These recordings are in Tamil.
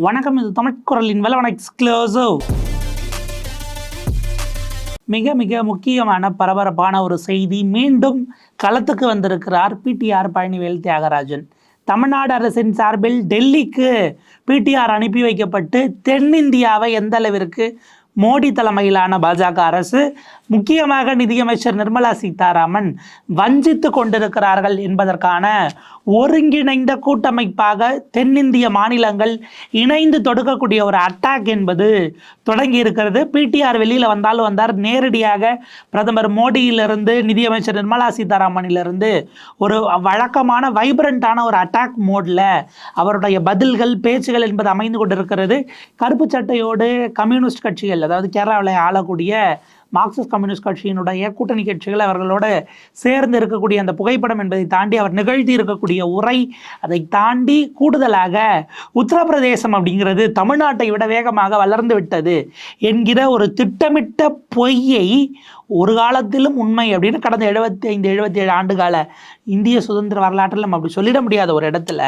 வணக்கம் இது தமிழ்குரலின் வளவன எக்ஸ்க்ளூசிவ் மிக மிக முக்கியமான பரபரப்பான ஒரு செய்தி மீண்டும் களத்துக்கு வந்திருக்கிறார் பிடிஆர் பழனிவேல் தியாகராஜன். தமிழ்நாடு அரசின் சார்பில் டெல்லிக்கு பிடிஆர் அனுப்பி வைக்கப்பட்டு தென்னிந்தியாவை எந்த அளவிற்கு மோடி தலைமையிலான பாஜக அரசு முக்கியமாக நிதியமைச்சர் நிர்மலா சீதாராமன் வஞ்சித்து கொண்டிருக்கிறார்கள் என்பதற்கான ஒருங்கிணைந்த கூட்டமைப்பாக தென்னிந்திய மாநிலங்கள் இணைந்து தொடுக்கக்கூடிய ஒரு அட்டாக் என்பது தொடங்கி இருக்கிறது பிடிஆர் வெளியில் வந்தாலும் வந்தார். நேரடியாக பிரதமர் மோடியிலிருந்து நிதியமைச்சர் நிர்மலா சீதாராமனிலிருந்து ஒரு வழக்கமான வைப்ரண்டான ஒரு அட்டாக் மோடில் அவருடைய பதில்கள் பேச்சுகள் என்பது அமைந்து கொண்டிருக்கிறது. கருப்பு சட்டையோடு கம்யூனிஸ்ட் கட்சிகள் அதாவது கேரளாவில் ஆளக்கூடிய மார்க்சிஸ்ட் கம்யூனிஸ்ட் கட்சியினுடைய கூட்டணி கட்சிகள் அவர்களோடு சேர்ந்து இருக்கக்கூடிய அந்த புகைப்படம் என்பதை தாண்டி அவர் நிகழ்த்தி இருக்கக்கூடிய உரை அதை தாண்டி கூடுதலாக உத்தரப்பிரதேசம் அப்படிங்கிறது தமிழ்நாட்டை விட வேகமாக வளர்ந்து விட்டது என்கிற ஒரு திட்டமிட்ட பொய்யை ஒரு காலத்திலும் உண்மை அப்படின்னு கடந்த எழுபத்தி ஐந்து எழுபத்தி ஏழு ஆண்டு கால இந்திய சுதந்திர வரலாற்றில் நம்ம அப்படி சொல்லிட முடியாத ஒரு இடத்துல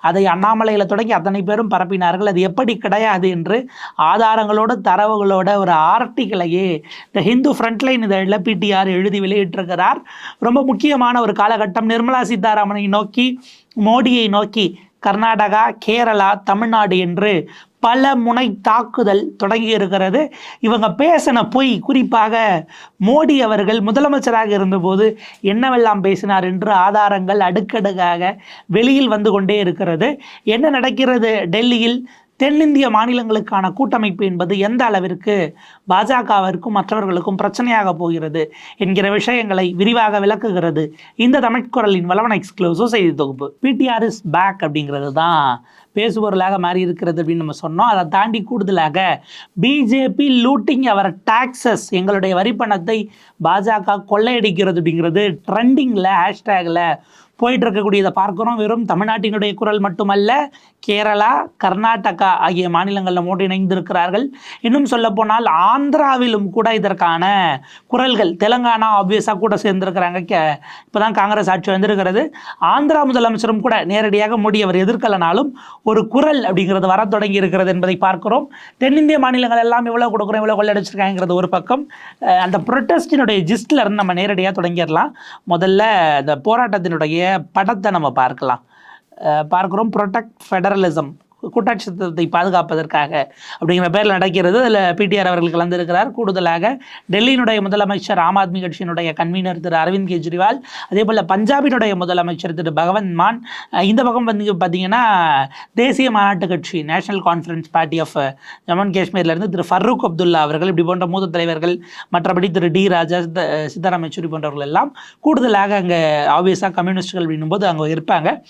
அதை அண்ணாமலையில் தொடங்கி அத்தனை பேரும் பரப்பினார்கள். அது எப்படி கிடையாது என்று ஆதாரங்களோட தரவுகளோட ஒரு ஆர்டிக்கலையே த ஹிந்து ஃப்ரண்ட்லைன் இதழில் பிடிஆர் எழுதி வெளியிட்டிருக்கிறார். ரொம்ப முக்கியமான ஒரு காலகட்டம். நிர்மலா சீதாராமனை நோக்கி மோடியை நோக்கி கர்நாடகா கேரளா தமிழ்நாடு என்று பல முனை தாக்குதல் தொடங்கி இருக்கிறது. இவங்க பேசின பொய் குறிப்பாக மோடி அவர்கள் முதலமைச்சராக இருந்தபோது என்னவெல்லாம் பேசினார் என்று ஆதாரங்கள் அடுக்கடுக்காக வெளியில் வந்து கொண்டே இருக்கிறது. என்ன நடக்கிறது? டெல்லியில் தென்னிந்திய மாநிலங்களுக்கான கூட்டமைப்பு என்பது எந்த அளவிற்கு பாஜகவிற்கும் மற்றவர்களுக்கும் பிரச்சனையாக போகிறது என்கிற விஷயங்களை விரிவாக விளக்குகிறது இந்த தமிழ்குரலின் வளவன எக்ஸ்க்ளூசிவ் செய்தி தொகுப்பு. பிடிஆர் இஸ் பேக் அப்படிங்கிறது தான் பேசுபொருளாக மாறி இருக்கிறது அப்படின்னு நம்ம சொன்னோம். அதை தாண்டி கூடுதலாக பிஜேபி லூட்டிங் அவர் டாக்ஸஸ் எங்களுடைய வரிப்பணத்தை பாஜக கொள்ளையடிக்கிறது அப்படிங்கிறது ட்ரெண்டிங்கில் ஹேஷ்டேகில் போயிட்டு இருக்கக்கூடியதை பார்க்குறோம். வெறும் தமிழ்நாட்டினுடைய குரல் மட்டுமல்ல கேரளா கர்நாடகா ஆகிய மாநிலங்களில் மோடி இணைந்திருக்கிறார்கள். இன்னும் சொல்லப்போனால் ஆந்திராவிலும் கூட இதற்கான குரல்கள் தெலங்கானா ஆப்வியஸாக கூட சேர்ந்திருக்கிறாங்க. கே இப்போ தான் காங்கிரஸ் ஆட்சி வந்திருக்கிறது. ஆந்திரா முதலமைச்சரும் கூட நேரடியாக மோடி அவர் எதிர்க்கலனாலும் ஒரு குரல் அப்படிங்கிறது வர தொடங்கி இருக்கிறது என்பதை பார்க்கிறோம். தென்னிந்திய மாநிலங்கள் எல்லாம் இவ்வளோ கொடுக்குறோம் இவ்வளோ கொள்ளடிச்சிருக்காங்கிறது ஒரு பக்கம். அந்த ப்ரொட்டஸ்டினுடைய ஜிஸ்டில் இருந்து நம்ம நேரடியாக தொடங்கிடலாம். முதல்ல அந்த போராட்டத்தினுடைய படத்தை நம்ம பார்க்கலாம். பார்க்குறோம் பார்க்கிறோம் ப்ரொடெக்ட் ஃபெடரலிசம் கூட்டாட்சி பாதுகாப்பதற்காக அப்படிங்கிற பேரில் நடக்கிறது. அதில் பிடிஆர் அவர்கள் கலந்திருக்கிறார். கூடுதலாக டெல்லியினுடைய முதலமைச்சர் ஆம் ஆத்மி கட்சியினுடைய கன்வீனர் திரு அரவிந்த் கெஜ்ரிவால் அதே போல் பஞ்சாபினுடைய முதலமைச்சர் திரு பகவந்த் மான். இந்த பக்கம் வந்து பார்த்தீங்கன்னா தேசிய மாநாட்டு கட்சி national conference party of Jammu and காஷ்மீர்லேருந்து திரு ஃபர்ரூக் அப்துல்லா அவர்கள் இப்படி போன்ற மூத்த தலைவர்கள் மற்றபடி திரு டி ராஜா சித்த- யெச்சூரி போன்றவர்கள் எல்லாம் கூடுதலாக அங்கே ஆப்வியஸாக கம்யூனிஸ்டுகள் அப்படின்னும்போது அங்கே இருப்பாங்க.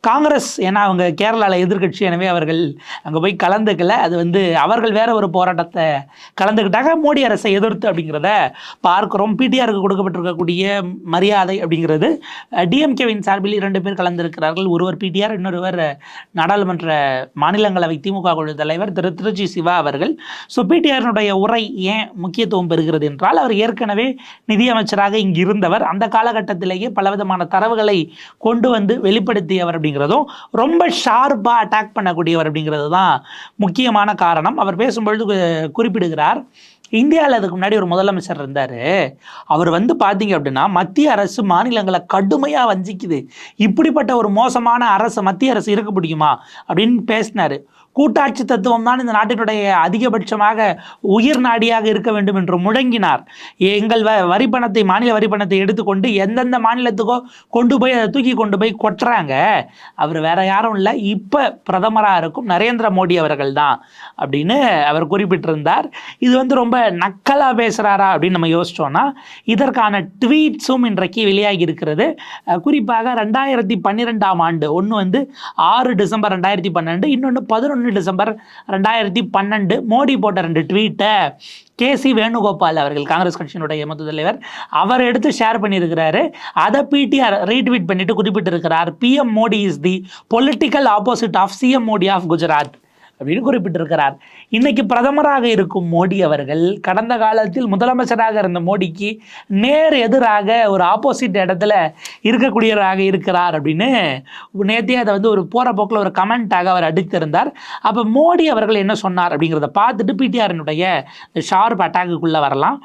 காங்கிரஸ் ஏன்னா அவங்க கேரளாவில் எதிர்க்கட்சி எனவே அவர் அவர்கள் அங்கே போய் கலந்துக்கல. அது வந்து அவர்கள் வேற ஒரு போராட்டத்தை கலந்துக்கிட்டாங்க. மோடி அரசை எதிர்த்து அப்படிங்கிறத பார்க்குறோம். பிடிஆருக்கு கொடுக்கப்பட்டிருக்கக்கூடிய மரியாதை அப்படிங்கிறது டிஎம்கேவின் சார்பில் இரண்டு பேர் கலந்திருக்கிறார்கள். ஒருவர் பிடிஆர் இன்னொருவர் நாடாளுமன்ற மாநிலங்களவை திமுக குழு தலைவர் திரு திருச்சி சிவா அவர்கள். ஸோ பிடிஆரினுடைய உரை ஏன் முக்கியத்துவம் பெறுகிறது என்றால் அவர் ஏற்கனவே நிதியமைச்சராக இங்கு இருந்தவர். அந்த காலகட்டத்திலேயே பலவிதமான தரவுகளை கொண்டு வந்து வெளிப்படுத்தியவர் அப்படிங்கிறதும் ரொம்ப ஷார்ப்பாக அட்டாக் பண்ணக்கூடிய கூடியவர் அப்படிங்கிறது தான் முக்கியமான காரணம். அவர் பேசும்பொழுது குறிப்பிடுகிறார். இந்தியாவில் அதுக்கு முன்னாடி ஒரு முதலமைச்சர் இருந்தார். அவர் வந்து பார்த்தீங்க அப்படின்னா மத்திய அரசு மாநிலங்களை கடுமையாக வஞ்சிக்குது. இப்படிப்பட்ட ஒரு மோசமான அரசு மத்திய அரசு இருக்க முடியுமா? அப்படின்னு பேசினார். கூட்டாட்சி தத்துவம் தான் இந்த நாட்டினுடைய அதிகபட்சமாக உயிர் நாடியாக இருக்க வேண்டும் என்று முழங்கினார். எங்கள் வ வரி பணத்தை மாநில வரி பணத்தை எடுத்துக்கொண்டு எந்தெந்த மாநிலத்துக்கோ கொண்டு போய் அதை தூக்கி கொண்டு போய் கொட்டுறாங்க. அவர் வேற யாரும் இல்லை. இப்போ பிரதமராக இருக்கும் நரேந்திர மோடி அவர்கள் தான் அப்படின்னு அவர் குறிப்பிட்டிருந்தார். இது வந்து ரொம்ப நக்கலாக பேசுகிறாரா அப்படின்னு நம்ம யோசிச்சோம்னா இதற்கான ட்வீட்ஸும் இன்றைக்கு வெளியாகி இருக்கிறது. குறிப்பாக ரெண்டாயிரத்தி பன்னிரெண்டாம் ஆண்டு ஒன்று வந்து ஆறு டிசம்பர் ரெண்டாயிரத்தி பன்னெண்டு இன்னொன்று பதினொன்று டிசம்பர் ரெண்டாயிரத்தி பன்னெண்டு. மோடி போட்ட ரெண்டு ட்வீட்டை கே சி வேணுகோபால் அவர்கள் காங்கிரஸ் கட்சியினுடைய மூத்த தலைவர் அவர் எடுத்து ஷேர் பண்ணியிருக்கிறாரு. அதை பிடிஆர் ரீட்வீட் பண்ணிட்டு குறிப்பிட்டிருக்கிறார் PM Modi is the political opposite of CM Modi of Gujarat அப்படின்னு குறிப்பிட்டிருக்கிறார். இன்னைக்கு பிரதமராக இருக்கும் மோடி அவர்கள் கடந்த காலத்தில் முதலமைச்சராக இருந்த மோடிக்கு நேர் எதிராக ஒரு ஆப்போசிட் இடத்துல இருக்கக்கூடியவராக இருக்கிறார் அப்படின்னு நேற்றே அதை வந்து ஒரு போகிற போக்கில் ஒரு கமெண்ட்டாக அவர் அடித்திருந்தார். அப்போ மோடி அவர்கள் என்ன சொன்னார் அப்படிங்கிறத பார்த்துட்டு பிடிஆரினுடைய ஷார்ப் அட்டாக்குக்குள்ளே வரலாம்.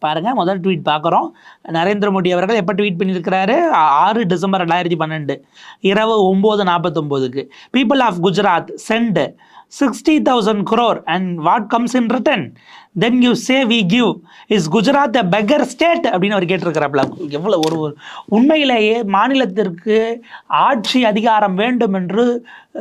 பாருங்கள் முதல் ட்வீட் பார்க்குறோம். நரேந்திர மோடி அவர்கள் எப்போ ட்வீட் பண்ணியிருக்கிறாரு? ஆறு டிசம்பர் ரெண்டாயிரத்தி பன்னெண்டு. இரவு ஒம்பது நாற்பத்தொம்போதுக்கு. People of Gujarat sent sixty thousand crore and what comes in return then you say we give is Gujarat a beggar state அப்படின்னு அவர் கேட்டிருக்கிறாப்ல எவ்வளோ ஒரு ஒரு உண்மையிலேயே மாநிலத்திற்கு ஆட்சி அதிகாரம் வேண்டும் என்று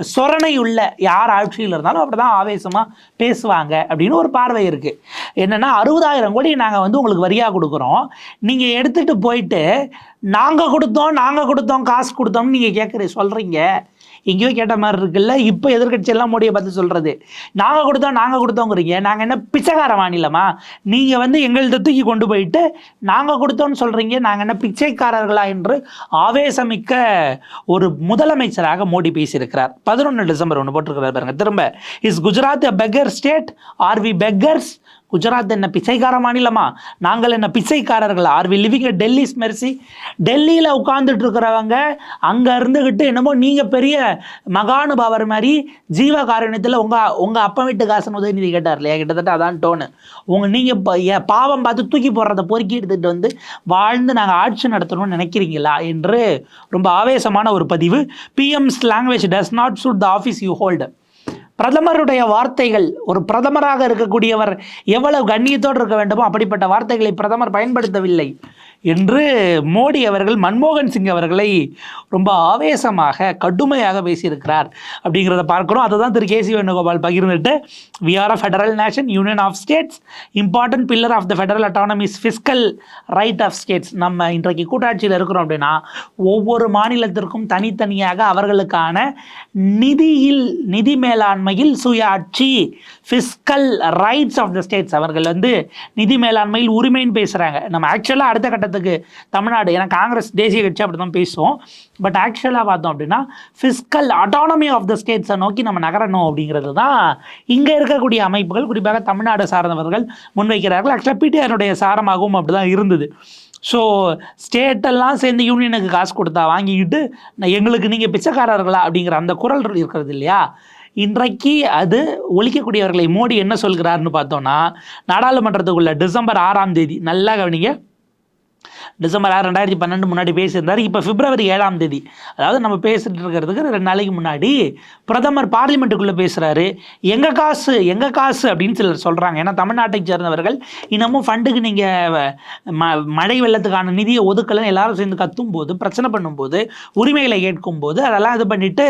சொரணை உள்ள யார் ஆட்சியில் இருந்தாலும் அப்படி தான் ஆவேசமாக பேசுவாங்க அப்படின்னு ஒரு பார்வை இருக்குது என்னென்னா அறுபதாயிரம் கோடி நாங்கள் வந்து உங்களுக்கு வரியாக கொடுக்குறோம். நீங்கள் எடுத்துகிட்டு போயிட்டு நாங்கள் கொடுத்தோம் நாங்கள் கொடுத்தோம் காசு கொடுத்தோம்னு நீங்கள் கேட்குற சொல்கிறீங்க எங்கேயோ கேட்ட மாதிரி இருக்குல்ல? இப்போ எதிர்க்கட்சி எல்லாம் மோடியை பார்த்து சொல்கிறது நாங்கள் கொடுத்தோம் நாங்கள் கொடுத்தோங்கிறீங்க. நாங்கள் என்ன பிச்சைக்கார மாநிலமா நீங்கள் வந்து எங்கள்கிட்ட தூக்கி கொண்டு போயிட்டு நாங்கள் கொடுத்தோம்னு சொல்கிறீங்க நாங்கள் என்ன பிச்சைக்காரர்களா என்று ஆவேசமிக்க ஒரு முதலமைச்சராக மோடி பேசியிருக்கிறார். பதினொன்று டிசம்பர் ஒன்று போட்டிருக்கிறார் பாருங்க. திரும்ப is Gujarat beggar state are we beggars Gujarat என்ன பிச்சைக்கார மாநிலமா? நாங்கள் என்ன பிச்சைக்காரர்களா? Are we living Delhi's mercy டெல்லியில் உட்கார்ந்துட்டு இருக்கிறவங்க அங்கே இருந்துக்கிட்டு என்னமோ நீங்கள் பெரிய மகானுபாவர் மாதிரி ஜீவ காரணத்தில் உங்கள் உங்கள் அப்பா வீட்டு காசன் உதயநிதி கேட்டார் இல்லையா? கிட்டத்தட்ட அதான் டோனு உங்கள் நீங்கள் பாவம் பார்த்து தூக்கி போடுறத பொறுக்கி எடுத்துகிட்டு வந்து வாழ்ந்து நாங்கள் ஆட்சி நடத்தணும்னு நினைக்கிறீங்களா? என்று ரொம்ப ஆவேசமான ஒரு பதிவு. PM's language does not suit the office you hold பிரதமருடைய வார்த்தைகள் ஒரு பிரதமராக இருக்கக்கூடியவர் எவ்வளவு கண்ணியத்தோடு இருக்க வேண்டுமோ அப்படிப்பட்ட வார்த்தைகளை பிரதமர் பயன்படுத்தவில்லை. என்று மோடி அவர்கள் மன்மோகன் சிங் அவர்களை ரொம்ப ஆவேசமாக கடுமையாக பேசியிருக்கிறார் அப்படிங்கிறத பார்க்குறோம். அதை தான் திரு K C Venugopal பகிர்ந்துட்டு we are a federal nation union of states important pillar of the federal autonomies fiscal right of states நம்ம இன்றைக்கு கூட்டாட்சியில் இருக்கிறோம் அப்படின்னா ஒவ்வொரு மாநிலத்திற்கும் தனித்தனியாக அவர்களுக்கான நிதியில் நிதி மேலாண்மையில் சுயாட்சி fiscal rights of the states அவர்கள் வந்து நிதி மேலாண்மையில் உரிமைன்னு பேசுகிறாங்க நம்ம ஆக்சுவலாக அடுத்த பண்ணுறதுக்கு தமிழ்நாடு ஏன்னா காங்கிரஸ் தேசிய கட்சி அப்படி தான் பேசுவோம் பட் ஆக்சுவலாக பார்த்தோம் அப்படின்னா ஃபிஸ்கல் அட்டானமி ஆஃப் த ஸ்டேட்ஸை நோக்கி நம்ம நகரணும் அப்படிங்கிறது தான் இங்கே இருக்கக்கூடிய அமைப்புகள். குறிப்பாக தமிழ்நாடு சார்ந்தவர்கள் முன்வைக்கிறார்கள். ஆக்சுவலாக பிடிஆருடைய சாரமாகவும் அப்படி தான் இருந்தது ஸோ ஸ்டேட்டெல்லாம் சேர்ந்து யூனியனுக்கு காசு கொடுத்தா வாங்கிக்கிட்டு நான் எங்களுக்கு நீங்கள் பிச்சைக்காரர்களா? அப்படிங்கிற அந்த குரல் இருக்கிறது இல்லையா? இன்றைக்கு அது ஒழிக்கக்கூடியவர்களை மோடி என்ன சொல்கிறாருன்னு பார்த்தோன்னா நாடாளுமன்றத்துக்குள்ள டிசம்பர் ஆறாம் தேதி நல்லா கவனிங்க டிசம்பர் ஆறு ரெண்டாயிரத்தி பன்னெண்டு முன்னாடி பேசியிருந்தார். இப்போ பிப்ரவரி ஏழாம் தேதி. அதாவது நம்ம பேசிட்டு இருக்கிறதுக்கு ரெண்டு நாளைக்கு முன்னாடி பிரதமர் பார்லிமெண்ட்டுக்குள்ளே பேசுகிறாரு எங்கள் காசு எங்கள் காசு அப்படின்னு சிலர் சொல்கிறாங்க ஏன்னா தமிழ்நாட்டை சேர்ந்தவர்கள் இன்னமும் ஃபண்டுக்கு நீங்கள் ம மழை வெள்ளத்துக்கான நிதியை ஒதுக்கலன்னு எல்லாரும் சேர்ந்து கத்தும் போது பிரச்சனை பண்ணும்போது உரிமைகளை கேட்கும் போது அதெல்லாம் இது பண்ணிட்டு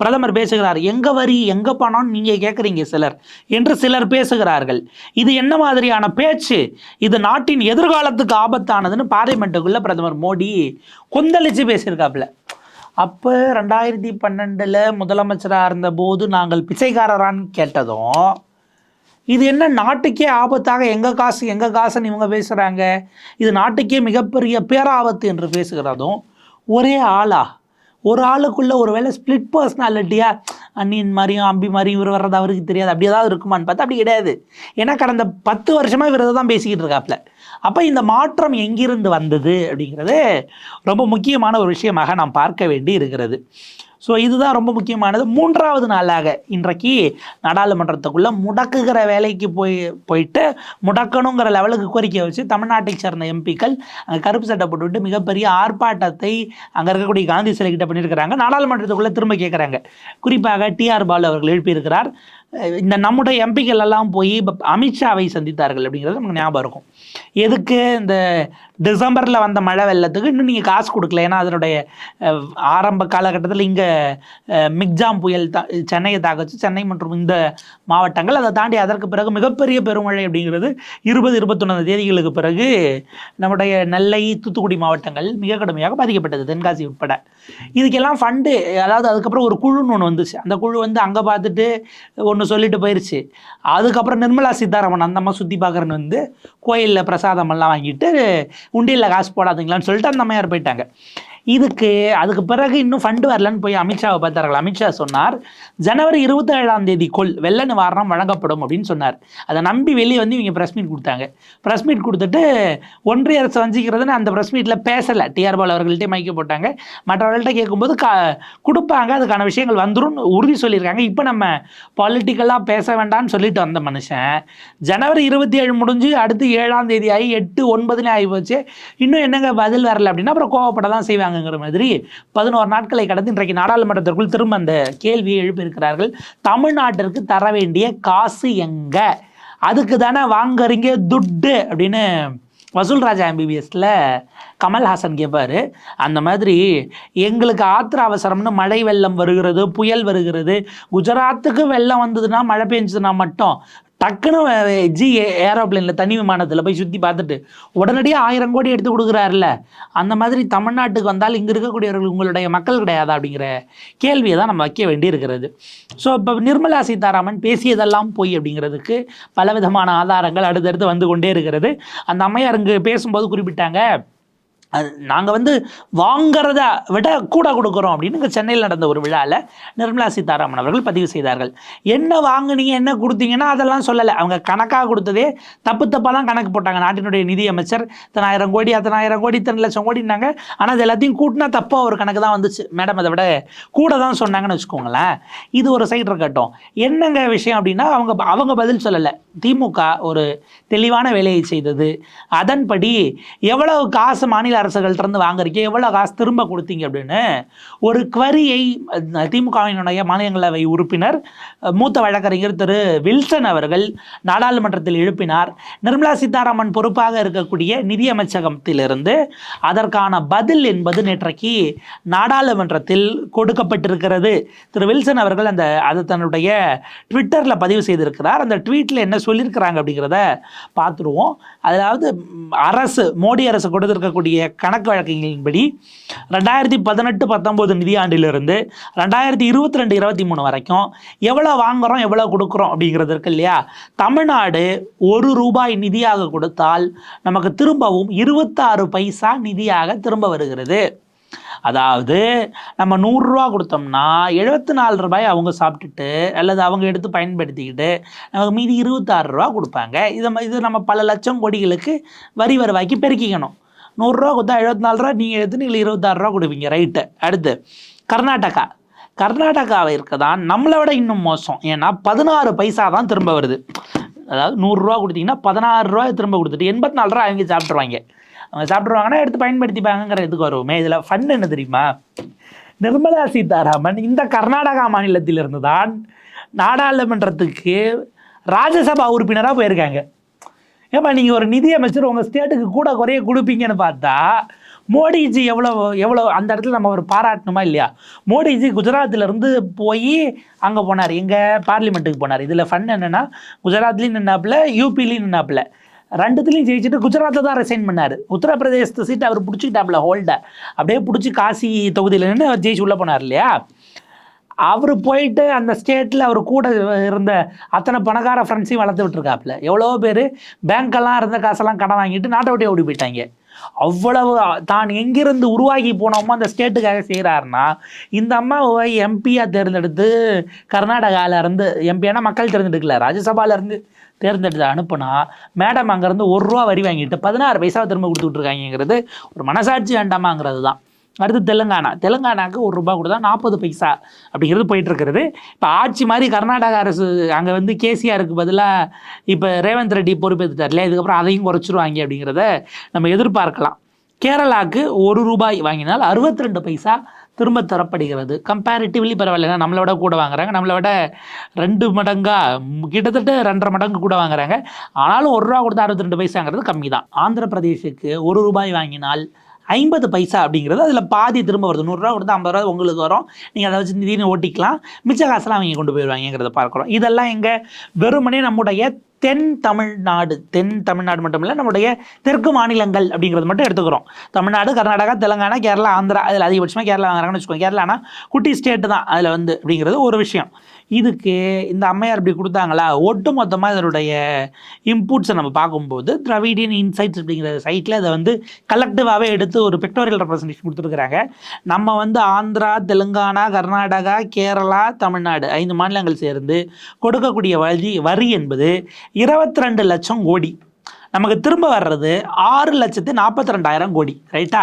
பிரதமர் பேசுகிறார். எங்க வரி எங்க பணம்னு நீங்கள் கேட்குறீங்க சிலர் என்று சிலர் பேசுகிறார்கள். இது என்ன மாதிரியான பேச்சு? இது நாட்டின் எதிர்காலத்துக்கு ஆபத்தானதுன்னு பார்லிமெண்ட்டுக்குள்ளே பிரதமர் மோடி கொந்தளிச்சு பேசியிருக்காப்புல. அப்போ ரெண்டாயிரத்தி பன்னெண்டில் முதலமைச்சராக இருந்தபோது நாங்கள் பிச்சைக்காரரான்னு கேட்டதும் இது என்ன நாட்டுக்கே ஆபத்தாக எங்கள் காசு எங்கள் காசுன்னு இவங்க பேசுகிறாங்க இது நாட்டுக்கே மிகப்பெரிய பேராபத்து என்று பேசுகிறதும் ஒரே ஆளா? ஒரு ஆளுக்குள்ள ஒரு வேளை ஸ்பிளிட் பர்சனாலிட்டியாக அண்ணின் மாதிரியும் அம்பி மாதிரியும் இவர் வர்றது அவருக்கு தெரியாது. அப்படி ஏதாவது இருக்குமான்னு பார்த்தா அப்படி கிடையாது. ஏன்னா கடந்த பத்து வருஷமாக இவர் தான் பேசிக்கிட்டு இருக்காப்புல அப்போ இந்த மாற்றம் எங்கிருந்து வந்தது அப்படிங்கிறது ரொம்ப முக்கியமான ஒரு விஷயமாக நாம் பார்க்க வேண்டி இருக்கிறது ஸோ இதுதான் ரொம்ப முக்கியமானது. மூன்றாவது நாளாக இன்றைக்கு நாடாளுமன்றத்துக்குள்ளே முடக்குகிற வேலைக்கு போய் போயிட்டு முடக்கணுங்கிற லெவலுக்கு கோரிக்கை வச்சு தமிழ்நாட்டை சேர்ந்த எம்பிக்கள் அங்கே கருப்பு சட்டை போட்டுவிட்டு மிகப்பெரிய ஆர்ப்பாட்டத்தை அங்கே இருக்கக்கூடிய காந்தி சிலை கிட்ட பண்ணியிருக்கிறாங்க. நாடாளுமன்றத்துக்குள்ளே திரும்ப கேட்குறாங்க குறிப்பாக டிஆர் பாலு அவர்கள் எழுப்பியிருக்கிறார். இந்த நம்முடைய எம்பிக்கள் எல்லாம் போய் அமித்ஷாவை சந்தித்தார்கள் அப்படிங்கிறது நமக்கு ஞாபகம் இருக்கும். எதுக்கு இந்த டிசம்பரில் வந்த மழை வெள்ளத்துக்கு இன்னும் நீங்கள் காசு கொடுக்கல? ஏன்னா அதனுடைய ஆரம்ப காலகட்டத்தில் இங்கே மிக்ஜாம் புயல் தா சென்னையை தாக்கச்சு. சென்னை மற்றும் இந்த மாவட்டங்கள் அதை தாண்டி அதற்கு பிறகு மிகப்பெரிய பெருமழை அப்படிங்கிறது இருபது இருபத்தொன்னு தேதிகளுக்கு பிறகு நம்முடைய நெல்லை தூத்துக்குடி மாவட்டங்கள் மிக கடுமையாக பாதிக்கப்பட்டது தென்காசி உட்பட. இதுக்கெல்லாம் ஃபண்டு அதாவது அதுக்கப்புறம் ஒரு குழுன்னு ஒன்று வந்துச்சு. அந்த குழு வந்து அங்கே பார்த்துட்டு ஒன்று சொல்லிட்டு போயிருச்சு. அதுக்கப்புறம் நிர்மலா சீதாராமன் அந்த அம்மா சுற்றி பார்க்குறேன்னு வந்து கோயிலில் பிரசாதம் எல்லாம் வாங்கிட்டு உண்டியில் காசு போடாதீங்களான்னு சொல்லிட்டு அந்த அம்மையார் போயிட்டாங்க. இதுக்கு அதுக்கு பிறகு இன்னும் ஃபண்டு வரலன்னு போய் அமித்ஷாவை பார்த்தார்கள்? அமித்ஷா சொன்னார் ஜனவரி இருபத்தி ஏழாம் தேதிக்குள் வெள்ள நிவாரணம் வழங்கப்படும் அப்படின்னு சொன்னார். அதை நம்பி வெளியே வந்து இவங்க ப்ரெஸ் மீட் கொடுத்தாங்க. ப்ரெஸ் மீட் கொடுத்துட்டு ஒன்றிய அரசு வஞ்சிக்கிறதுன்னு அந்த ப்ரெஸ் மீட்டில் பேசலை. டிஆர் பால் அவர்கள்ட்டே மைக்க போட்டாங்க. மற்றவர்கள்ட்ட கேட்கும்போது கா கொடுப்பாங்க அதுக்கான விஷயங்கள் வந்துடும் உறுதி சொல்லியிருக்காங்க. இப்போ நம்ம பாலிட்டிக்கலாக பேச வேண்டாம்னு சொல்லிட்டு வந்த மனுஷன் ஜனவரி இருபத்தி ஏழு முடிஞ்சு அடுத்து ஏழாம் தேதி ஆகி எட்டு ஒன்பதுலேயே ஆகி போச்சு. இன்னும் என்னங்க பதில் வரல? அப்படின்னா அப்புறம் கோவப்பட தான் செய்வாங்க. செய்வாங்கங்கிற மாதிரி பதினோரு நாட்களை கடந்து இன்றைக்கு நாடாளுமன்றத்திற்குள் திரும்ப அந்த கேள்வியை எழுப்பியிருக்கிறார்கள். தமிழ்நாட்டிற்கு தர வேண்டிய காசு எங்க? அதுக்கு தானே வாங்குறீங்க துட்டு அப்படின்னு வசூல் ராஜா எம்பிபிஎஸ்ல கமல்ஹாசன் கேட்பாரு அந்த மாதிரி எங்களுக்கு ஆத்திர அவசரம்னு மழை வெள்ளம் வருகிறது புயல் வருகிறது. குஜராத்துக்கு வெள்ளம் வந்ததுன்னா மழை பெஞ்சதுன்னா மட்டும். டக்குன்னு ஜி ஏரோப்ளேனில் தனி விமானத்தில் போய் சுற்றி பார்த்துட்டு உடனடியாக ஆயிரம் கோடி எடுத்து கொடுக்குறாருல்ல. அந்த மாதிரி தமிழ்நாட்டுக்கு வந்தால் இங்கே இருக்கக்கூடியவர்கள் உங்களுடைய மக்கள் கிடையாதா அப்படிங்கிற கேள்வியை தான் நம்ம வைக்க வேண்டி இருக்கிறது ஸோ இப்போ நிர்மலா சீதாராமன் பேசியதெல்லாம் பொய் அப்படிங்கிறதுக்கு பலவிதமான ஆதாரங்கள் அடுத்தடுத்து வந்து கொண்டே இருக்கிறது. அந்த அம்மையார் இங்கு பேசும்போது குறிப்பிட்டாங்க அது நாங்கள் வந்து வாங்கிறத விட கூட கொடுக்குறோம் அப்படின்னு சென்னையில் நடந்த ஒரு விழாவில் நிர்மலா சீதாராமன் அவர்கள் பதிவு செய்தார்கள். என்ன வாங்குனீங்க என்ன கொடுத்தீங்கன்னா அதெல்லாம் சொல்லலை. அவங்க கணக்காக கொடுத்ததே தப்பு தப்பாக தான் கணக்கு போட்டாங்க. நாட்டினுடைய நிதியமைச்சர் இத்தனாயிரம் கோடி அத்தனாயிரம் கோடி இத்தனை லட்சம் கோடினாங்க ஆனால் அது எல்லாத்தையும் கூட்டினா தப்பாக ஒரு கணக்கு தான் வந்துச்சு. மேடம் அதை விட கூட தான் சொன்னாங்கன்னு வச்சுக்கோங்களேன். இது ஒரு சைடு இருக்கட்டும். என்னங்க விஷயம் அப்படின்னா அவங்க அவங்க பதில் சொல்லலை. திமுக ஒரு தெளிவான வேலையை செய்தது. அதன்படி எவ்வளவு காசு மாநில அரசுகள்கிட்ட வாங்குறீங்க எவ்வளோ காசு திரும்ப கொடுத்தீங்க அப்படின்னு ஒரு குவரியை திமுகவினுடைய மாநிலங்களவை உறுப்பினர் மூத்த வழக்கறிஞர் திரு வில்சன் அவர்கள் நாடாளுமன்றத்தில் எழுப்பினார். நிர்மலா சீதாராமன் பொறுப்பாக இருக்கக்கூடிய நிதியமைச்சகத்திலிருந்து அதற்கான பதில் என்பது நேற்றைக்கு நாடாளுமன்றத்தில் கொடுக்கப்பட்டிருக்கிறது. திரு வில்சன் அவர்கள் அந்த அது தன்னுடைய ட்விட்டரில் பதிவு செய்திருக்கிறார். அந்த ட்வீட்டில் என்ன சொல்லியிருக்கிறாங்க அப்படிங்கிறத பார்த்துருவோம். அதாவது அரசு மோடி அரசு கொடுத்திருக்கக்கூடிய கணக்கு வழக்குகளின்படி ரெண்டாயிரத்தி பதினெட்டு பத்தொம்போது நிதியாண்டிலிருந்து ரெண்டாயிரத்தி இருபத்தி ரெண்டு இருபத்தி மூணு வரைக்கும் எவ்வளோ வாங்குகிறோம் எவ்வளோ கொடுக்குறோம் அப்படிங்கிறது இருக்கு இல்லையா? தமிழ்நாடு ஒரு ரூபாய் நிதியாக கொடுத்தால் நமக்கு திரும்பவும் இருபத்தாறு பைசா நிதியாக திரும்ப வருகிறது. அதாவது நம்ம நூறுரூவா கொடுத்தோம்னா எழுபத்தி நாலு ரூபாய் அவங்க சாப்பிட்டுட்டு அல்லது அவங்க எடுத்து பயன்படுத்திக்கிட்டு நமக்கு மீதி இருபத்தாறு ரூபா கொடுப்பாங்க. இதை இது நம்ம பல லட்சம் கோடிகளுக்கு வரி வருவாய்க்கு பெருக்கிக்கணும். நூறுரூவா கொடுத்தா எழுபத்தி நாலு ரூபா நீங்கள் எடுத்து நீங்கள் இருபத்தாறு ரூபா கொடுப்பீங்க? ரைட்டு அடுத்து கர்நாடகா. கர்நாடகாவிற்கு தான் நம்மளை விட இன்னும் மோசம். ஏன்னா பதினாறு பைசா தான் திரும்ப வருது. அதாவது நூறுரூவா கொடுத்தீங்கன்னா பதினாறு ரூபாய் திரும்ப கொடுத்துட்டு எண்பத்தி நாலு ரூபா அவங்க சாப்பிட்ருவாங்க அவங்க சாப்பிட்ருவாங்கன்னா எடுத்து பயன்படுத்திப்பாங்கங்கிற இதுக்கு வருவோமே. இதில் ஃபன் என்ன தெரியுமா? நிர்மலா சீதாராமன் இந்த கர்நாடகா மாநிலத்திலிருந்து தான் நாடாளுமன்றத்துக்கு ராஜ்யசபா உறுப்பினராக போயிருக்காங்க. ஏப்பா நீங்கள் ஒரு நிதி அமைச்சர் உங்கள் ஸ்டேட்டுக்கு கூட குறைய கொடுப்பீங்கன்னு பார்த்தா மோடிஜி எவ்வளோ எவ்வளோ அந்த இடத்துல நம்ம அவர் பாராட்டணுமா இல்லையா? மோடிஜி குஜராத்லேருந்து போய் அங்கே போனார். எங்கள் பார்லிமெண்ட்டுக்கு போனார். இதில் ஃபன் என்னென்னா குஜராத்லேயும் நின்னாப்புல யூபிலையும் நின்னாப்புல. ரெண்டுத்துலையும் ஜெயிச்சுட்டு குஜராத்தில் தான் ரிசைன் பண்ணார். உத்தரப்பிரதேசத்து சீட் அவர் பிடிச்சிக்கிட்டாப்புல ஹோல்டை அப்படியே பிடிச்சி காசி தொகுதியில் நின்று அவர் ஜெயிச்சு உள்ளே போனார் இல்லையா? அவர் போயிட்டு அந்த ஸ்டேட்டில் அவர் கூட இருந்த அத்தனை பணக்கார ஃப்ரெண்ட்ஸையும் வளர்த்து விட்டுருக்காப்புல. எவ்வளோ பேர் பேங்க்கெல்லாம் இருந்த காசெல்லாம் கடன் வாங்கிட்டு நாட்டை விட்டே ஓடி போயிட்டாங்க. அவ்வளவு தான் எங்கிருந்து உருவாகி போனோமோ அந்த ஸ்டேட்டுக்காக செய்கிறாருன்னா இந்த அம்மாவை எம்பியாக தேர்ந்தெடுத்து கர்நாடகாவிலேருந்து எம்பியானா மக்கள் தேர்ந்தெடுக்கல ராஜ்யசபாவிலேருந்து தேர்ந்தெடுத்து அனுப்புனா மேடம் அங்கேருந்து ஒரு ரூபா வரி வாங்கிட்டு பதினாறு பைசாவை திரும்ப கொடுத்துட்டு ஒரு மனசாட்சி வேண்டாமாங்கிறது தான் அடுத்து தெலுங்கானா. தெலுங்கானாக்கு ஒரு ரூபா கொடுத்தா நாற்பது பைசா அப்படிங்கிறது போயிட்டுருக்கிறது. இப்போ ஆட்சி மாதிரி கர்நாடக அரசு அங்கே வந்து கேசிஆருக்கு பதிலாக இப்போ ரேவந்த் ரெட்டி பொறுப்பேற்றுட்டார் இல்லையா இதுக்கப்புறம் அதையும் குறைச்சிருவாங்க அப்படிங்கிறத நம்ம எதிர்பார்க்கலாம். கேரளாவுக்கு ஒரு ரூபாய் வாங்கினால் 62 ரெண்டு பைசா திரும்ப தரப்படுகிறது. கம்பேரிட்டிவ்லி பரவாயில்ல நம்மளை விட கூட வாங்குறாங்க. நம்மளை விட ரெண்டு மடங்காக கிட்டத்தட்ட ரெண்டரை மடங்கு கூட வாங்குறாங்க. ஆனாலும் ஒரு ரூபா கொடுத்தா அறுபத்தி ரெண்டு பைசாங்கிறது கம்மி தான் ஆந்திர பிரதேஷுக்கு ஒரு ரூபாய் வாங்கினால் ஐம்பது பைசா அப்படிங்கிறது அதில் பாதி திரும்ப வருது. நூறுரூவா கொடுத்து ஐம்பது ரூபா உங்களுக்கு வரும். நீங்கள் அதை வச்சு திடீர்னு ஓட்டிக்கலாம். மிச்ச காசெல்லாம் அவங்க கொண்டு போயிடுவாங்கிறத பார்க்குறோம். இதெல்லாம் எங்கே வெறுமனே நம்முடைய தென் தமிழ்நாடு தென் தமிழ்நாடு மட்டும் இல்லை நம்முடைய தெற்கு மாநிலங்கள் அப்படிங்கிறது மட்டும் எடுத்துக்கிறோம். தமிழ்நாடு கர்நாடகா தெலுங்கானா கேரளா ஆந்திரா அதில் அதிகபட்சமாக கேரளா வாங்குறாங்கன்னு வச்சுக்கோங்க. கேரளானா குட்டி ஸ்டேட்டு தான் அதில் வந்து அப்படிங்கிறது ஒரு விஷயம். இதுக்கு இந்த அம்மையார் இப்படி கொடுத்தாங்களா? ஒட்டு மொத்தமாக இதனுடைய இன்புட்ஸை நம்ம பார்க்கும்போது திராவிடியன் இன்சைட்ஸ் அப்படிங்கிற சைட்டில் அதை வந்து கலெக்டிவாகவே எடுத்து ஒரு பிக்டோரியல் ரெப்ரசன்டேஷன் கொடுத்துருக்குறாங்க. நம்ம வந்து ஆந்திரா தெலுங்கானா கர்நாடகா கேரளா தமிழ்நாடு ஐந்து மாநிலங்கள் சேர்ந்து கொடுக்கக்கூடிய வரி வரி என்பது இருபத்தி ரெண்டு லட்சம் கோடி. நமக்கு திரும்ப வர்றது ஆறு லட்சத்து நாற்பத்தி ரெண்டாயிரம் கோடி ரைட்டா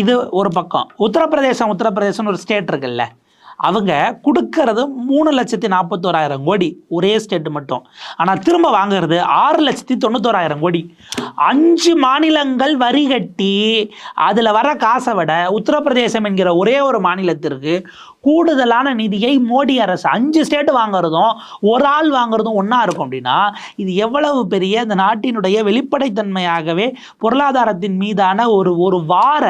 இது ஒரு பக்கம். உத்தரப்பிரதேசம் உத்தரப்பிரதேசம்னு ஒரு ஸ்டேட் இருக்குல்ல. அவங்க கொடுக்கறது மூணு லட்சத்தி நாற்பத்தோராயிரம் கோடி. ஒரே ஸ்டேட் மட்டும். ஆனால் திரும்ப வாங்குறது ஆறு லட்சத்தி தொண்ணூத்தோராயிரம் கோடி. அஞ்சு மாநிலங்கள் வரி கட்டி அதில் வர காசை விட உத்தரப்பிரதேசம் என்கிற ஒரே ஒரு மாநிலத்திற்கு கூடுதலான நிதியை மோடி அரசு அஞ்சு ஸ்டேட் வாங்குறதும் ஒரு ஆள் வாங்குறதும் ஒன்றா இருக்கும் அப்படின்னா இது எவ்வளவு பெரிய இந்த நாட்டினுடைய வெளிப்படைத்தன்மையாகவே பொருளாதாரத்தின் மீதான ஒரு ஒரு வார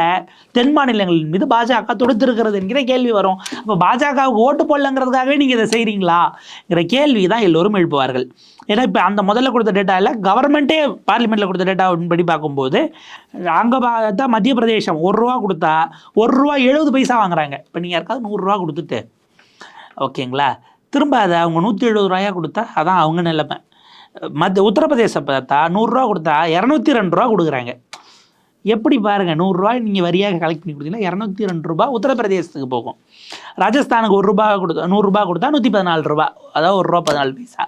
தென் மாநிலங்களின் மீது பாஜக தொடுத்திருக்கிறது என்கிற கேள்வி வரும். அப்போ பாஜக ஓட்டு போடலங்கிறதுக்காகவே நீங்கள் இதை செய்கிறீங்களாங்கிற கேள்வி தான் எல்லோரும் எழுப்புவார்கள். ஏன்னா இப்போ அந்த முதல்ல கொடுத்த டேட்டாவில் கவர்மெண்ட்டே பார்லிமெண்ட்டில் கொடுத்த டேட்டா படி பார்க்கும்போது அங்கே பார்த்தா மத்திய பிரதேசம் ஒரு ரூபா கொடுத்தா ஒரு ரூபா எழுபது பைசா வாங்குறாங்க. இப்போ நீங்கள் யாருக்காவது நூறுரூவா கொடுத்துட்டு ஓகேங்களா திரும்ப அதை அவங்க நூற்றி எழுபது ரூபாயா கொடுத்தா அதான் அவங்க நிலைமை. மத்திய உத்தரப்பிரதேசம் பார்த்தா நூறுரூவா கொடுத்தா இரநூத்தி ரெண்டு ரூபா கொடுக்குறாங்க. எப்படி பாருங்கள் நூறுரூவா நீங்கள் வரியாக கலெக்ட் பண்ணி கொடுத்தீங்கன்னா இரநூத்தி ரெண்டு ரூபா உத்தரப்பிரதேசத்துக்கு போகும். ராஜஸ்தானுக்கு ஒரு ரூபா கொடுத்தா நூறுரூபா கொடுத்தா நூற்றி பதினாலு ரூபா. அதாவது ஒரு ரூபா பதினாலு பைசா.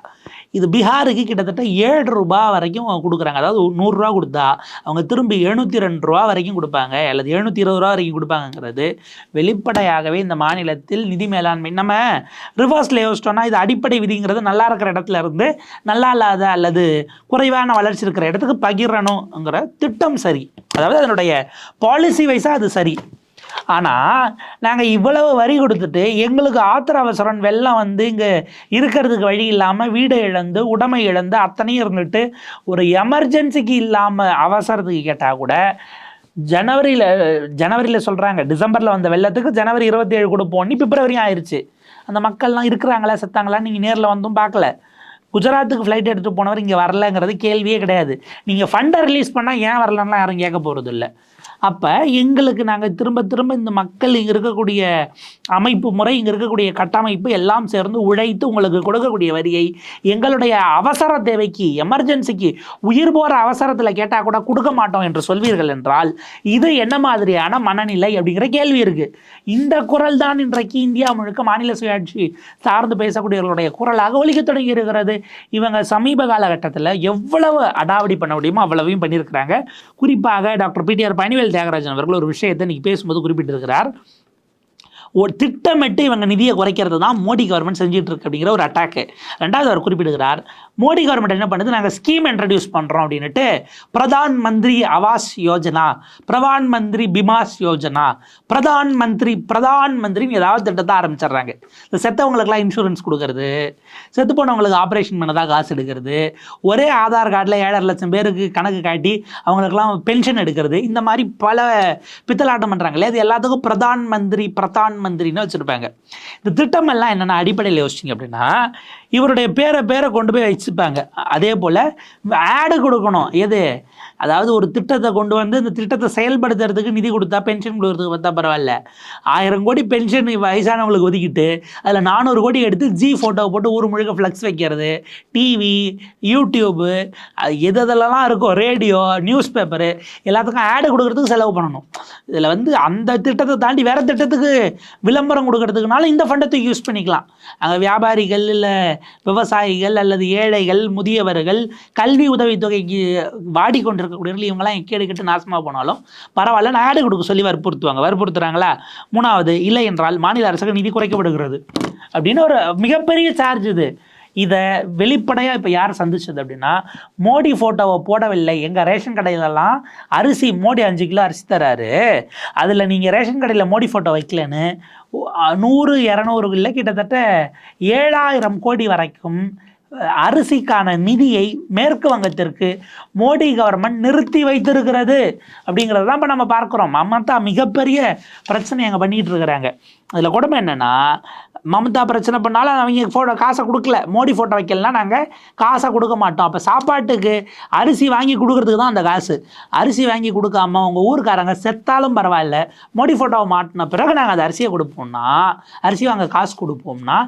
இது பீகாருக்கு கிட்டத்தட்ட ஏழு ரூபா வரைக்கும் கொடுக்குறாங்க. அதாவது நூறுரூவா கொடுத்தா அவங்க திரும்பி எழுநூற்றி ரெண்டு ரூபா வரைக்கும் கொடுப்பாங்க. அல்லது எழுநூற்றி இருபது ரூபா வரைக்கும் கொடுப்பாங்கங்கிறது வெளிப்படையாகவே இந்த மாநிலத்தில் நிதி மேலாண்மை. நம்ம ரிவர்ஸில் யோசிச்சோம்னா இது அடிப்படை விதிங்கிறது நல்லா இருக்கிற இடத்துல இருந்து நல்லா இல்லாத அல்லது குறைவான வளர்ச்சி இருக்கிற இடத்துக்கு பகிரணுங்கிற திட்டம் சரி. அதாவது அதனுடைய பாலிசி வைஸாக அது சரி. ஆனால் நாங்கள் இவ்வளவு வரி கொடுத்துட்டு எங்களுக்கு ஆத்திர அவசரம் வெள்ளம் வந்து இங்கே இருக்கிறதுக்கு வழி இல்லாமல் வீடு இழந்து உடைமை இழந்து அத்தனையும் இருந்துட்டு ஒரு எமர்ஜென்சிக்கு இல்லாமல் அவசரத்துக்கு கேட்டால் கூட ஜனவரியில் ஜனவரியில் சொல்கிறாங்க டிசம்பரில் வந்த வெள்ளத்துக்கு ஜனவரி இருபத்தி ஏழு கொடுப்போம்னு பிப்ரவரி ஆயிடுச்சு அந்த மக்கள்லாம் இருக்கிறாங்களா செத்தாங்களா நீங்கள் நேரில் வந்தும் பார்க்கல. குஜராத்துக்கு ஃப்ளைட் எடுத்து போனவர் இங்கே வரலங்கிறது கேள்வியே கிடையாது. நீங்கள் ஃபண்டை ரிலீஸ் பண்ணால் ஏன் வரலன்னா யாரும் கேட்க போகிறது இல்லை அப்போ எங்களுக்கு நாங்கள் திரும்ப திரும்ப இந்த மக்கள் இங்கே இருக்கக்கூடிய அமைப்பு முறை இங்கே இருக்கக்கூடிய கட்டமைப்பு எல்லாம் சேர்ந்து உழைத்து உங்களுக்கு கொடுக்கக்கூடிய வரியை எங்களுடைய அவசர தேவைக்கு எமர்ஜென்சிக்கு உயிர் போகிற அவசரத்தில் கேட்டால் கூட கொடுக்க மாட்டோம் என்று சொல்வீர்கள் என்றால் இது என்ன மாதிரியான மனநிலை அப்படிங்கிற கேள்வி இருக்குது இந்த குரல் தான் இன்றைக்கு இந்தியா முழுக்க மாநில சுயாட்சி சார்ந்து பேசக்கூடியவர்களுடைய குரலாக ஒழிக்க தொடங்கி இருக்கிறது இவங்க சமீப காலகட்டத்தில் எவ்வளவு அடாவடி பண்ண முடியுமோ அவ்வளவையும் பண்ணியிருக்கிறாங்க. குறிப்பாக டாக்டர் பிடிஆர் பனிவேல் தியாகராஜன் அவர்கள் ஒரு விஷயத்தை இன்னைக்கு பேசும்போது குறிப்பிட்டிருக்கிறார். ஒரு திட்டமிட்டு இவங்க நிதியை குறைக்கிறது தான் மோடி கவர்மெண்ட் செஞ்சுட்டு இருக்கு அப்படிங்கிற ஒரு அட்டாக்கு ரெண்டாவது அவர் குறிப்பிடுகிறார் மோடி கவர்மெண்ட் என்ன பண்ணுது? நாங்கள் ஸ்கீம் இன்ட்ரடியூஸ் பண்ணுறோம் அப்படின்னுட்டு பிரதான் மந்திரி ஆவாஸ் யோஜனா பிரதான் மந்திரி பிமாஸ் யோஜனா பிரதான் மந்திரி பிரதான் மந்திரின்னு ஏதாவது திட்டத்தை ஆரம்பிச்சிடுறாங்க. இந்த செத்தவங்களுக்குலாம் இன்சூரன்ஸ் கொடுக்கறது செத்து போனவங்களுக்கு ஆப்ரேஷன் பண்ணதாக காசு எடுக்கிறது ஒரே ஆதார் கார்டில் ஏழரை லட்சம் பேருக்கு கணக்கு காட்டி அவங்களுக்கெல்லாம் பென்ஷன் எடுக்கிறது இந்த மாதிரி பல பித்தலாட்டம் பண்ணுறாங்களே அது எல்லாத்துக்கும் பிரதான் மந்திரி பிரதான் மந்திரின்னு வச்சுருப்பாங்க. இந்த திட்டம் எல்லாம் என்னென்ன அடிப்படையில் யோசிச்சிங்க அப்படின்னா இவருடைய பேரை பேரை கொண்டு போய் வச்சுப்பாங்க அதே போல் ஆடு கொடுக்கணும். எது? அதாவது ஒரு திட்டத்தை கொண்டு வந்து இந்த திட்டத்தை செயல்படுத்துறதுக்கு நிதி கொடுத்தா பென்ஷன் கொடுக்கறதுக்கு பார்த்தா பரவாயில்ல. ஆயிரம் கோடி பென்ஷன் வயசானவங்களுக்கு ஒதுக்கிட்டு அதில் நானூறு கோடி எடுத்து ஜி ஃபோட்டோவை போட்டு ஊர் முழுக்க ஃப்ளக்ஸ் வைக்கிறது. டிவி யூடியூப்பு அது எது எதெல்லாம் இருக்கும் ரேடியோ நியூஸ் பேப்பரு எல்லாத்துக்கும் ஆடு கொடுக்கறதுக்கு செலவு பண்ணணும். இதில் வந்து அந்த திட்டத்தை தாண்டி வேறு திட்டத்துக்கு விளம்பரம் கொடுக்கறதுக்குனால இந்த ஃபண்டை யூஸ் பண்ணிக்கலாம். அங்கே வியாபாரிகள் இல்லை விவசாயிகள் அல்லது ஏழைகள் முதியவர்கள் கல்வி உதவித்தொகைக்கு வாடிக்கொண்டிருக்கக்கூடியவர்கள் இவங்கெல்லாம் எக்கேடு கெட்டு நாசமாக போனாலும் பரவாயில்ல நான் ஆடு கொடுக்க சொல்லி வற்புறுத்துவாங்க. வற்புறுத்துறாங்களா? மூணாவது இல்லை என்றால் மாநில அரசுக்கு நிதி குறைக்கப்படுகிறது. அப்படின்னு ஒரு மிகப்பெரிய சார்ஜ் இது. இதை வெளிப்படையாக இப்போ யார் சந்திச்சது அப்படின்னா மோடி ஃபோட்டோவை போடவில்லை. எங்கள் ரேஷன் கடையிலலாம் அரிசி மோடி அஞ்சு கிலோ அரிசி தராரு. அதில் நீங்கள் ரேஷன் கடையில் மோடி ஃபோட்டோ வைக்கலன்னு நூறு இரநூறு இல்லை கிட்டத்தட்ட ஏழாயிரம் கோடி வரைக்கும் அரிசிக்கான நிதியை மேற்கு வங்கத்திற்கு மோடி கவர்மெண்ட் நிறுத்தி வைத்திருக்கிறது. அப்படிங்கிறது தான் இப்போ நம்ம பார்க்குறோம். மமதா மிகப்பெரிய பிரச்சனை அங்கே பண்ணிகிட்டு இருக்கிறாங்க. அதில் கொடுமை என்னென்னா மம்தா பிரச்சனை பண்ணாலும் அவங்க ஃபோட்டோ காசை கொடுக்கல. மோடி ஃபோட்டோ வைக்கலாம் நாங்கள் காசை கொடுக்க மாட்டோம். அப்போ சாப்பாட்டுக்கு அரிசி வாங்கி கொடுக்கறதுக்கு தான் அந்த காசு. அரிசி வாங்கி கொடுக்காம உங்கள் ஊருக்காரங்க செத்தாலும் பரவாயில்ல. மோடி ஃபோட்டோவை மாட்டின பிறகு நாங்கள் அந்த அரிசியை கொடுப்போம்னா அரிசி வாங்க காசு கொடுப்போம்னா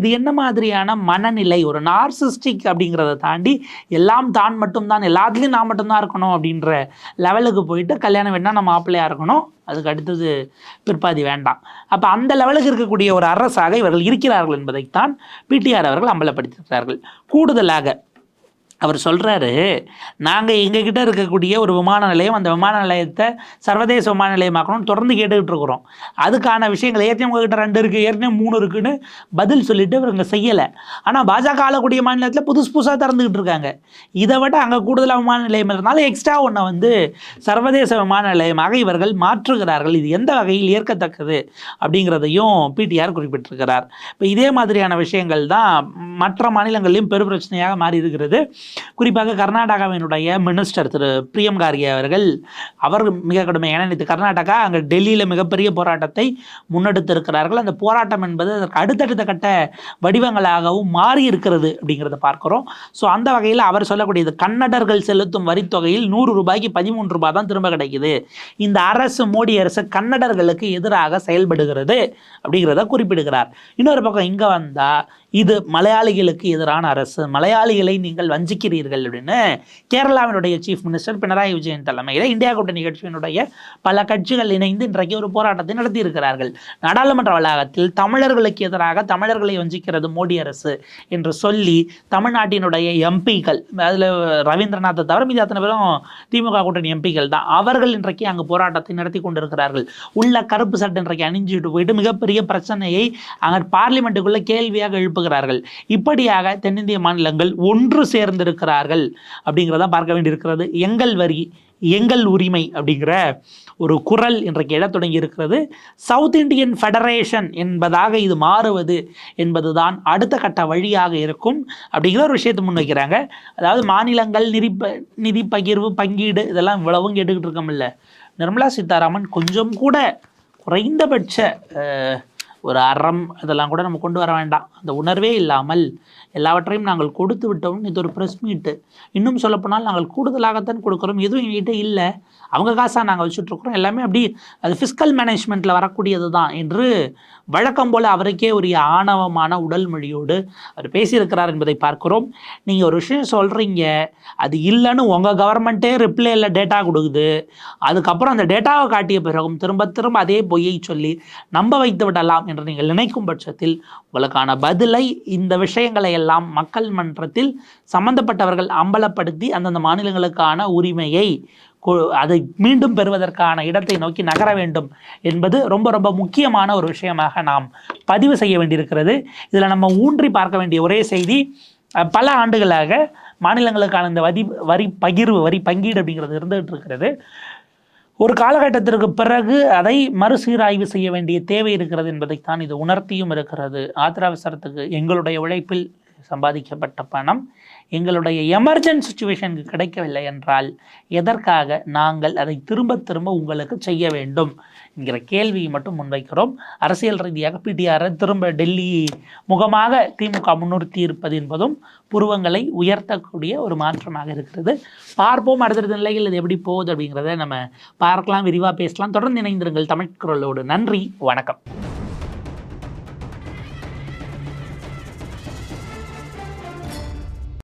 இது என்ன மாதிரியான மனநிலை? ஒரு நார்சிஸ்டிக் அப்படிங்கிறத தாண்டி எல்லாம் தான் மட்டும்தான் எல்லாத்துலேயும் நான் மட்டும்தான் இருக்கணும் அப்படின்ற லெவலுக்கு போயிட்டு கல்யாணம் வேணால் நம்ம மாப்பிள்ளையாக இருக்கணும். அதுக்கு அடுத்தது பிற்பாதி வேண்டாம். அப்போ அந்த லெவலுக்கு இருக்கக்கூடிய ஒரு அரசாக இவர்கள் இருக்கிறார்கள் என்பதைத்தான் பிடிஆர் அவர்கள் அம்பலப்படுத்தியிருக்கிறார்கள் கூடுதலாக அவர் சொல்கிறாரு நாங்கள் எங்ககிட்ட இருக்கக்கூடிய ஒரு விமான நிலையம் அந்த விமான நிலையத்தை சர்வதேச விமான நிலையமாக்கணும்னு தொடர்ந்து கேட்டுக்கிட்டு இருக்கிறோம். அதுக்கான விஷயங்கள் ஏற்கனவே உங்ககிட்ட ரெண்டு இருக்குது ஏற்கனவே மூணு இருக்குன்னு பதில் சொல்லிட்டு இவங்க செய்யலை. ஆனால் பாஜக ஆளக்கூடிய மாநிலத்தில் புதுசு புதுசாக திறந்துக்கிட்டு இருக்காங்க. இதை விட அங்கே கூடுதலாக விமான நிலையம் இருந்தாலும் எக்ஸ்ட்ரா ஒன்றை வந்து சர்வதேச விமான நிலையமாக இவர்கள் மாற்றுகிறார்கள். இது எந்த வகையில் ஏற்கத்தக்கது? அப்படிங்கிறதையும் பிடிஆர் குறிப்பிட்டிருக்கிறார். இப்போ இதே மாதிரியான விஷயங்கள் தான் மற்ற மாநிலங்களிலும் பெரும் பிரச்சனையாக மாறி இருக்கிறது. குறிப்பாக கர்நாடகாவினுடைய மினிஸ்டர் திரு பிரியம் கார்கே அவர்கள் அவர் மிக கடுமையான நேற்று கர்நாடகா அங்கே டெல்லியில் மிகப்பெரிய போராட்டத்தை முன்னெடுத்திருக்கிறார்கள். அந்த போராட்டம் என்பது அதற்கு அடுத்தடுத்த கட்ட வடிவங்களாகவும் மாறி இருக்கிறது அப்படிங்கிறத பார்க்குறோம். ஸோ அந்த வகையில் அவர் சொல்லக்கூடியது கன்னடர்கள் செலுத்தும் வரித்தொகையில் நூறு ரூபாய்க்கு பதிமூன்று ரூபாய் தான் திரும்ப கிடைக்குது. இந்த அரசு மோடி அரசு கன்னடர்களுக்கு எதிராக செயல்படுகிறது அப்படிங்கிறத குறிப்பிடுகிறார். இன்னொரு பக்கம் இங்கே வந்தால் இது மலையாளிகளுக்கு எதிரான அரசு. மலையாளிகளை நீங்கள் வஞ்சிக்கிறீர்கள் அப்படின்னு கேரளாவினுடைய சீஃப் மினிஸ்டர் பினராயி விஜயன் தலைமையில் இந்தியா கூட்டணி கட்சியினுடைய பல கட்சிகள் இணைந்து இன்றைக்கு ஒரு போராட்டத்தை நடத்தியிருக்கிறார்கள். நாடாளுமன்ற வளாகத்தில் தமிழர்களுக்கு எதிராக தமிழர்களை வஞ்சிக்கிறது மோடி அரசு என்று சொல்லி தமிழ்நாட்டினுடைய எம்பிக்கள் அதில் ரவீந்திரநாத்தை தவிர மீது அத்தனை பேரும் திமுக கூட்டணி எம்பிக்கள் தான். அவர்கள் இன்றைக்கு அங்கு போராட்டத்தை நடத்தி கொண்டிருக்கிறார்கள். உள்ள கருப்பு சட்டை இன்றைக்கு அணிஞ்சுட்டு போயிட்டு மிகப்பெரிய பிரச்சனையை அங்கே பார்லிமெண்ட்டுக்குள்ள கேள்வியாக எழுப்புகிறார்கள் இப்படியாக தென்னிந்திய மாநிலங்கள் ஒன்று சேர்ந்திருக்கிறார்கள் அப்படிங்கிறத பார்க்க வேண்டியிருக்கிறது. எங்கள் வரி எங்கள் உரிமை அப்படிங்கிற ஒரு குரல் இன்றைக்கு எழத் தொடங்கி இருக்கிறது. சவுத் இந்தியன் ஃபெடரேஷன் என்பதாக இது மாறுவது என்பதுதான் அடுத்த கட்ட வழியாக இருக்கும் அப்படிங்கிற ஒரு விஷயத்தை முன்வைக்கிறாங்க. அதாவது மாநிலங்கள் நிதி ப நிதி பகிர்வு பங்கீடு இதெல்லாம் இவ்வளவும் கேட்டுக்கிட்டு இருக்கோம்ல. நிர்மலா சீதாராமன் கொஞ்சம் கூட குறைந்தபட்ச ஒரு அறம் இதெல்லாம் கூட நம்ம கொண்டு வர வேண்டாம். அந்த உணர்வே இல்லாமல் எல்லாவற்றையும் நாங்கள் கொடுத்து விட்டோம் இது ஒரு ப்ரெஸ் மீட்டு இன்னும் சொல்லப்போனால் நாங்கள் கூடுதலாகத்தான் கொடுக்குறோம். எதுவும் எங்ககிட்ட இல்லை. அவங்க காசாக நாங்கள் வச்சுட்ருக்குறோம் எல்லாமே அப்படி அது ஃபிஸ்கல் மேனேஜ்மெண்ட்டில் வரக்கூடியது தான் என்று வழக்கம் போல் அவருக்கே உரிய ஆணவமான உடல் மொழியோடு அவர் பேசியிருக்கிறார் என்பதை பார்க்கிறோம். நீங்கள் ஒரு விஷயம் சொல்கிறீங்க அது இல்லைன்னு உங்கள் கவர்மெண்ட்டே ரிப்ளேயில் டேட்டா கொடுக்குது. அதுக்கப்புறம் அந்த டேட்டாவை காட்டிய பிறகும் திரும்ப திரும்ப அதே பொய்யை சொல்லி நம்ப வைத்து விடலாம் என்று நீங்கள் நினைக்கும் பட்சத்தில் உங்களுக்கான பதிலை இந்த விஷயங்களை எல்லாம் மக்கள் மன்றத்தில் சம்பந்தப்பட்டவர்கள் அம்பலப்படுத்தி அந்தந்த மாநிலங்களுக்கான உரிமையை அதை மீண்டும் பெறுவதற்கான இடத்தை நோக்கி நகர வேண்டும் என்பது ரொம்ப ரொம்ப முக்கியமான ஒரு விஷயமாக நாம் பதிவு செய்ய வேண்டியிருக்கிறது. இதில் நம்ம ஊன்றி பார்க்க வேண்டிய ஒரே செய்தி பல ஆண்டுகளாக மாநிலங்களுக்கான இந்த வரி வரி பகிர்வு வரி பங்கீடு அப்படிங்கிறது இருந்துகிட்டு இருக்கிறது. ஒரு காலகட்டத்திற்கு பிறகு அதை மறுசீராய்வு செய்ய வேண்டிய தேவை இருக்கிறது என்பதைத்தான் இது உணர்த்தியும் இருக்கிறது. ஆத்திர அவசரத்துக்கு எங்களுடைய உழைப்பில் சம்பாதிக்கப்பட்ட பணம் எங்களுடைய எமர்ஜென்ட் சுச்சுவேஷனுக்கு கிடைக்கவில்லை என்றால் எதற்காக நாங்கள் அதை திரும்ப திரும்ப உங்களுக்கு செய்ய வேண்டும் என்கிற கேள்வியை மட்டும் முன்வைக்கிறோம். அரசியல் ரீதியாக பிடிஆரை திரும்ப டெல்லி முகமாக திமுக முன்னிறுத்தி இருப்பது என்பதும் புருவங்களை உயர்த்தக்கூடிய ஒரு மாற்றமாக இருக்கிறது. பார்ப்போம் அடுத்தடுத்த நிலையில் இது எப்படி போகுது அப்படிங்கிறத நம்ம பார்க்கலாம் விரிவாக பேசலாம். தொடர்ந்து இணைந்திருங்கள் தமிழ் குரலோடு. நன்றி வணக்கம்.